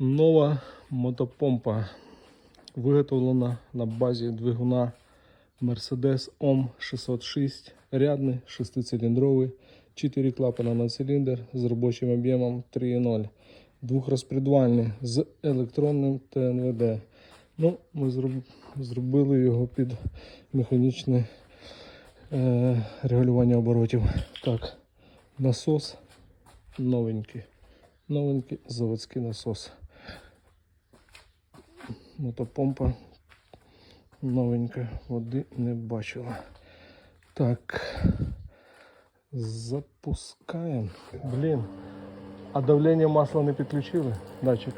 Нова мотопомпа виготовлена на базі двигуна Mercedes OM 606 рядний, шестициліндровий, 4 клапана на циліндр з робочим об'ємом 3.0, двохрозпредвальний з електронним ТНВД. Ну, ми зроб- зробили його під механічне е, регулювання оборотів. Так, насос новенький. Новенький заводський насос. Мотопомпа новенька, води не бачила. Так. Запускаємо. Блін. А давлення масла не підключили? Датчик.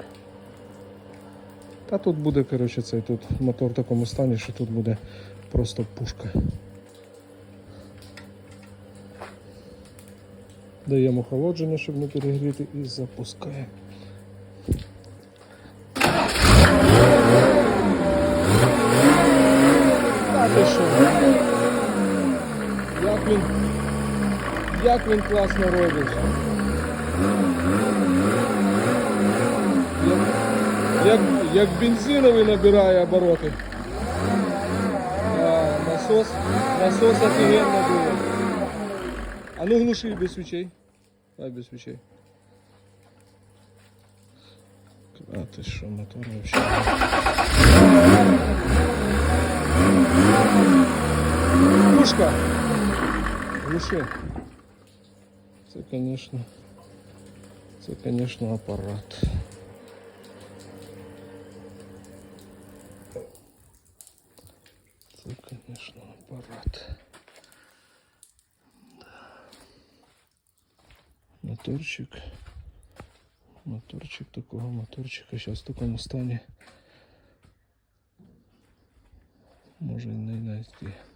Та тут буде, коротше, цей тут мотор в такому стані, що тут буде просто пушка. Даємо охолодження, щоб не перегріти, і запускаємо. Та ти що? Як він, як він класно робить. Як, як, бензиновий набирає обороти. А, насос, насос офігенно було. А ну глуши без свечей. Дай без свечей. А ты что, мотор вообще? Пушка! Глуши. Це, конечно, це, конечно, аппарат. Це, конечно, аппарат. моторчик. Моторчик такого моторчика сейчас в такому стані. Може і не знайти.